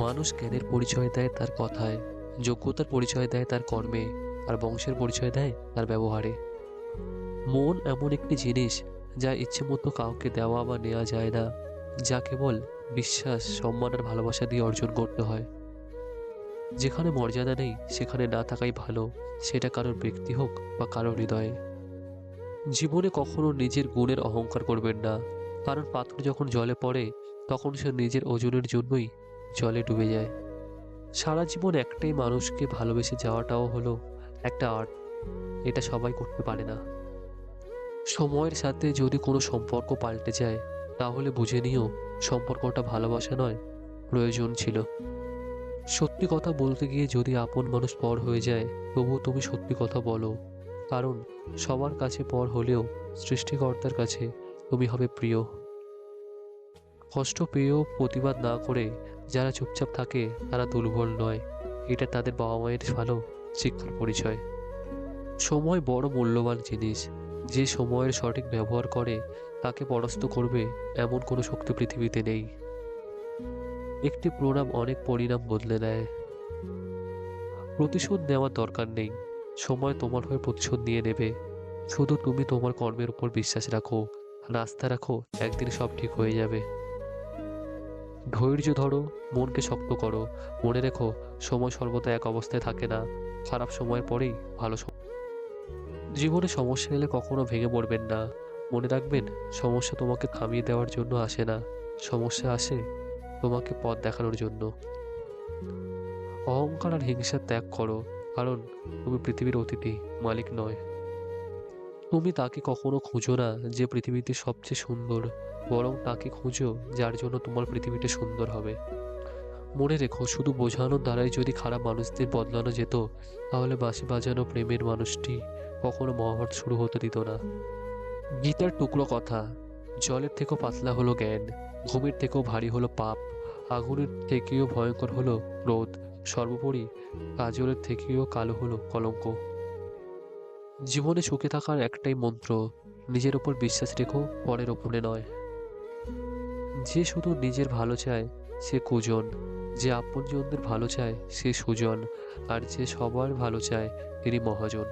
মানুষ জ্ঞানের পরিচয় দেয় তার কথায়, যোগ্যতার পরিচয় দেয় তার কর্মে, আর বংশের পরিচয় দেয় তার ব্যবহারে। মন এমন একটি জিনিস যা ইচ্ছে মতো কাউকে দেওয়া বা নেওয়া যায় না, যা কেবল বিশ্বাস, সম্মান আর ভালোবাসা দিয়ে অর্জন করতে হয়। যেখানে মর্যাদা নেই, সেখানে না থাকাই ভালো, সেটা কারোর ব্যক্তি হোক বা কারোর হৃদয়ে। জীবনে কখনো নিজের গুণের অহংকার করবেন না, কারণ পাথর যখন জলে পড়ে, তখন সে নিজের ওজনের জন্যই জলে ডুবে যায়। সারা জীবন একটাই মানুষকে ভালোবেসে যাওয়াটাও হলো একটা আর্ট। এটা সবাই করতে পারে না। সময়ের সাথে যদি কোনো সম্পর্ক পাল্টে যায়, তাহলে বুঝে নিও সম্পর্কটা ভালোবাসা নয়, প্রয়োজন ছিল। সত্যি কথা বলতে গিয়ে যদি আপন মানুষ পর হয়ে যায়, তবুও তুমি সত্যি কথা বলো। কারণ সবার কাছে পর হলেও সৃষ্টিকর্তার কাছে তুমি হবে প্রিয়। কষ্ট পেয়েও প্রতিবাদ না করে যারা চুপচাপ থাকে, তারা দুর্বল নয়। এটা তাদের বাবা মায়ের ভালো শিক্ষার পরিচয়। সময় বড় মূল্যবান জিনিস। যে সময়ের সঠিক ব্যবহার করে, তাকে পরাস্ত করবে এমন কোনো শক্তি পৃথিবীতে নেই। একটি প্রণাম অনেক পরিণাম বদলে দেয়। প্রতিশোধ নেওয়ার দরকার নেই। সময় তোমার হয়ে প্রতিশোধ নিয়ে নেবে। শুধু তুমি তোমার কর্মের উপর বিশ্বাস রাখো। রাস্তা রাখো। একদিন সব ঠিক হয়ে যাবে। ধৈর্য ধরো, মনকে শক্ত করো। মনে রেখো, সময় সর্বদা এক অবস্থায় থাকে না। খারাপ সময়ের পরেই ভালো সময় জীবনে সমস্যা এলে কখনো ভেঙে পড়বেন না। মনে রাখবেন, সমস্যা তোমাকে থামিয়ে দেওয়ার জন্য আসে না। সমস্যা আসে তোমাকে পথ দেখানোর জন্য। অহংকার আর হিংসা ত্যাগ করো, কারণ তুমি পৃথিবীর অতিথি মালিক নয়। তুমি তাকে কখনো খুঁজো না যে পৃথিবীতে সবচেয়ে সুন্দর, বরং তাকে খুঁজো যার জন্য তোমার পৃথিবীটা সুন্দর হবে। মনে রেখো, শুধু বোঝানোর দ্বারাই যদি খারাপ মানুষদের বদলানো যেত, তাহলে বাঁশি বাজানো প্রেমের মানুষটি কখনো মহাভারত শুরু হতে দিত না। গীতার টুকরো কথা, জলের থেকেও পাতলা হলো জ্ঞান, ঘুমের থেকেও ভারী হলো পাপ, আগুনের থেকেও ভয়ঙ্কর হলো ক্রোধ, সর্বোপরি কাজলের থেকেও কালো হলো কলঙ্ক। জীবনে সুখে থাকার একটাই মন্ত্র, নিজের ওপর বিশ্বাস রেখো, পরের ওপরে নয়। যে শুধু নিজের ভালো চায়, সে কুজন। যে আপনজনদের ভালো চায়, সে সুজন। আর যে সবার ভালো চায় তিনি মহাজন।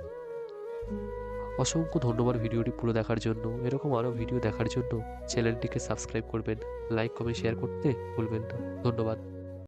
অসংখ্য ধন্যবাদ ভিডিওটি পুরো দেখার জন্য। এরকম আরও ভিডিও দেখার জন্য চ্যানেলটিকে সাবস্ক্রাইব করবেন, লাইক, কমেন্ট, শেয়ার করতে ভুলবেন না। ধন্যবাদ।